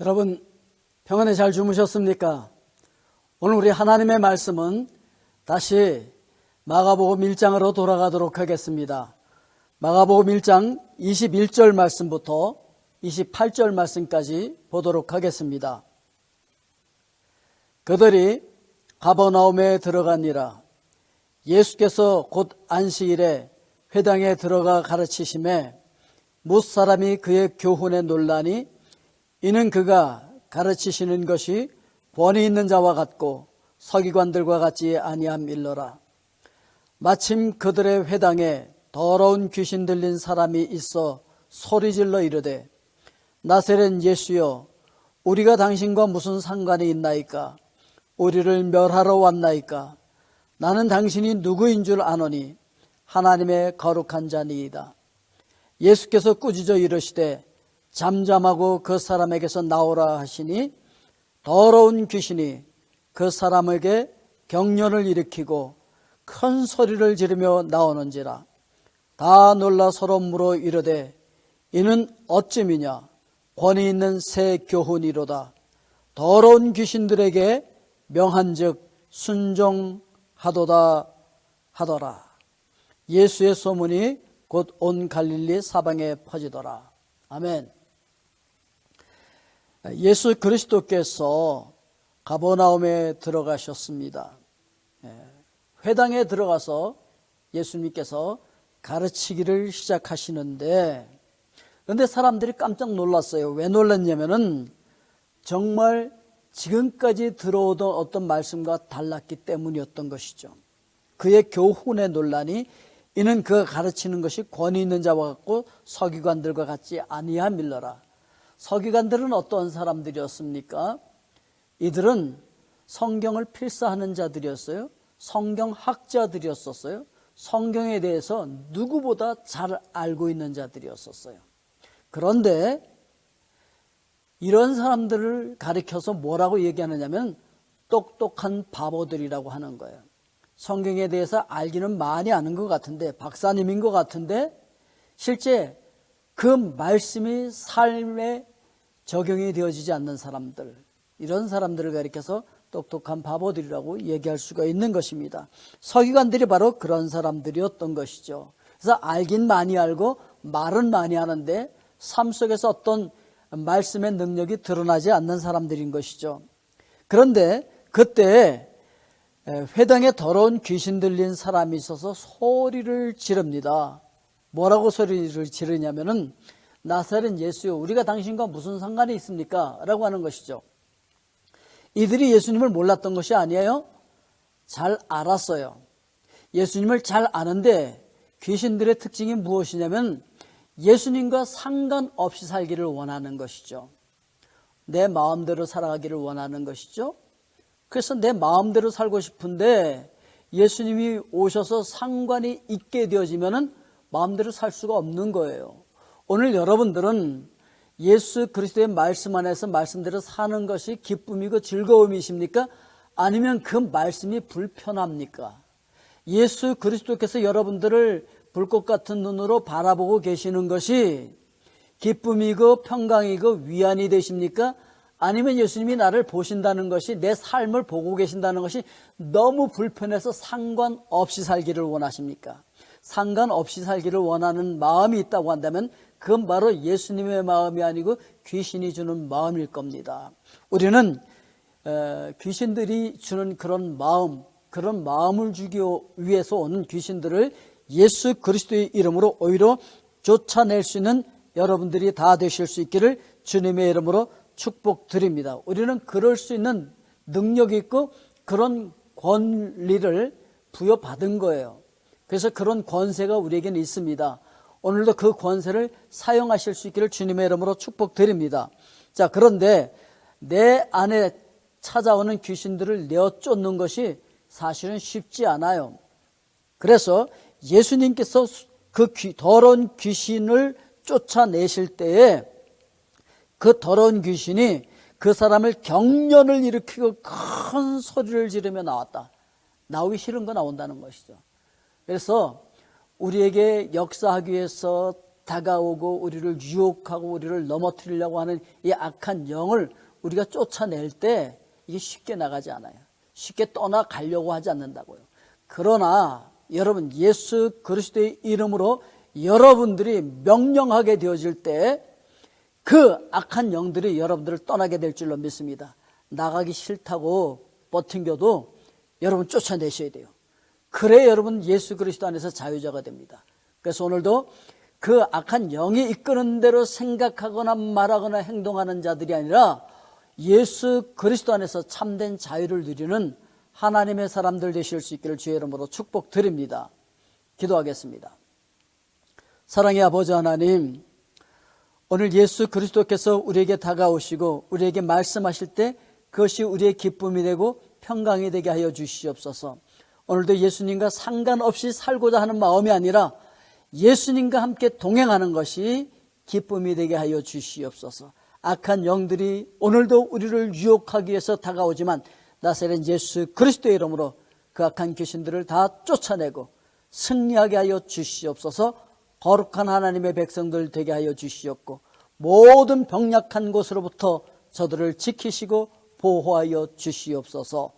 여러분 평안에 잘 주무셨습니까? 오늘 우리 하나님의 말씀은 다시 마가복음 1장으로 돌아가도록 하겠습니다. 마가복음 1장 21절 말씀부터 28절 말씀까지 보도록 하겠습니다. 그들이 가버나움에 들어가니라 예수께서 곧 안식일에 회당에 들어가 가르치심에 못 사람이 그의 교훈에 논란이 이는 그가 가르치시는 것이 권위 있는 자와 같고 서기관들과 같지 아니함 일러라. 마침 그들의 회당에 더러운 귀신 들린 사람이 있어 소리질러 이르되 나세렛 예수여 우리가 당신과 무슨 상관이 있나이까 우리를 멸하러 왔나이까 나는 당신이 누구인 줄 아노니 하나님의 거룩한 자니이다. 예수께서 꾸짖어 이르시되 잠잠하고 그 사람에게서 나오라 하시니 더러운 귀신이 그 사람에게 경련을 일으키고 큰 소리를 지르며 나오는지라. 다 놀라 서로 물어 이르되 이는 어찌미냐? 권위 있는 새 교훈이로다. 더러운 귀신들에게 명한즉 순종하도다 하더라. 예수의 소문이 곧 온 갈릴리 사방에 퍼지더라. 아멘 예수 그리스도께서 가버나움에 들어가셨습니다. 예, 회당에 들어가서 예수님께서 가르치기를 시작하시는데 그런데 사람들이 깜짝 놀랐어요. 왜 놀랐냐면은 정말 지금까지 들어오던 어떤 말씀과 달랐기 때문이었던 것이죠. 그의 교훈의 논란이 이는 그가 가르치는 것이 권위 있는 자와 같고 서기관들과 같지 아니함 밀러라. 서기관들은 어떤 사람들이었습니까? 이들은 성경을 필사하는 자들이었어요. 성경학자들이었었어요. 성경에 대해서 누구보다 잘 알고 있는 자들이었었어요. 그런데 이런 사람들을 가리켜서 뭐라고 얘기하느냐면 똑똑한 바보들이라고 하는 거예요. 성경에 대해서 알기는 많이 아는 것 같은데 박사님인 것 같은데 실제 그 말씀이 삶에 적용이 되어지지 않는 사람들, 이런 사람들을 가리켜서 똑똑한 바보들이라고 얘기할 수가 있는 것입니다. 서기관들이 바로 그런 사람들이었던 것이죠. 그래서 알긴 많이 알고 말은 많이 하는데 삶 속에서 어떤 말씀의 능력이 드러나지 않는 사람들인 것이죠. 그런데 그때 회당에 더러운 귀신 들린 사람이 있어서 소리를 지릅니다. 뭐라고 소리를 지르냐면은 나사렛 예수요 우리가 당신과 무슨 상관이 있습니까? 라고 하는 것이죠. 이들이 예수님을 몰랐던 것이 아니에요. 잘 알았어요. 예수님을 잘 아는데 귀신들의 특징이 무엇이냐면 예수님과 상관없이 살기를 원하는 것이죠. 내 마음대로 살아가기를 원하는 것이죠. 그래서 내 마음대로 살고 싶은데 예수님이 오셔서 상관이 있게 되어지면은 마음대로 살 수가 없는 거예요. 오늘 여러분들은 예수 그리스도의 말씀 안에서 말씀대로 사는 것이 기쁨이고 즐거움이십니까? 아니면 그 말씀이 불편합니까? 예수 그리스도께서 여러분들을 불꽃 같은 눈으로 바라보고 계시는 것이 기쁨이고 평강이고 위안이 되십니까? 아니면 예수님이 나를 보신다는 것이 내 삶을 보고 계신다는 것이 너무 불편해서 상관없이 살기를 원하십니까? 상관없이 살기를 원하는 마음이 있다고 한다면 그건 바로 예수님의 마음이 아니고 귀신이 주는 마음일 겁니다. 우리는 귀신들이 주는 그런 마음, 그런 마음을 주기 위해서 오는 귀신들을 예수 그리스도의 이름으로 오히려 쫓아낼 수 있는 여러분들이 다 되실 수 있기를 주님의 이름으로 축복드립니다. 우리는 그럴 수 있는 능력이 있고 그런 권리를 부여받은 거예요. 그래서 그런 권세가 우리에게는 있습니다. 오늘도 그 권세를 사용하실 수 있기를 주님의 이름으로 축복드립니다. 자, 그런데 내 안에 찾아오는 귀신들을 내어 쫓는 것이 사실은 쉽지 않아요. 그래서 예수님께서 그 귀, 더러운 귀신을 쫓아내실 때에 그 더러운 귀신이 그 사람을 경련을 일으키고 큰 소리를 지르며 나왔다. 나오기 싫은 거 나온다는 것이죠. 그래서 우리에게 역사하기 위해서 다가오고 우리를 유혹하고 우리를 넘어뜨리려고 하는 이 악한 영을 우리가 쫓아낼 때 이게 쉽게 나가지 않아요. 쉽게 떠나가려고 하지 않는다고요. 그러나 여러분 예수 그리스도의 이름으로 여러분들이 명령하게 되어질 때 그 악한 영들이 여러분들을 떠나게 될 줄로 믿습니다. 나가기 싫다고 버팅겨도 여러분 쫓아내셔야 돼요. 그래 여러분 예수 그리스도 안에서 자유자가 됩니다. 그래서 오늘도 그 악한 영이 이끄는 대로 생각하거나 말하거나 행동하는 자들이 아니라 예수 그리스도 안에서 참된 자유를 누리는 하나님의 사람들 되실 수 있기를 주의 이름으로 축복드립니다. 기도하겠습니다. 사랑의 아버지 하나님, 오늘 예수 그리스도께서 우리에게 다가오시고 우리에게 말씀하실 때 그것이 우리의 기쁨이 되고 평강이 되게 하여 주시옵소서. 오늘도 예수님과 상관없이 살고자 하는 마음이 아니라 예수님과 함께 동행하는 것이 기쁨이 되게 하여 주시옵소서. 악한 영들이 오늘도 우리를 유혹하기 위해서 다가오지만 나사렛 예수 그리스도의 이름으로 그 악한 귀신들을 다 쫓아내고 승리하게 하여 주시옵소서. 거룩한 하나님의 백성들 되게 하여 주시옵고 모든 병약한 곳으로부터 저들을 지키시고 보호하여 주시옵소서.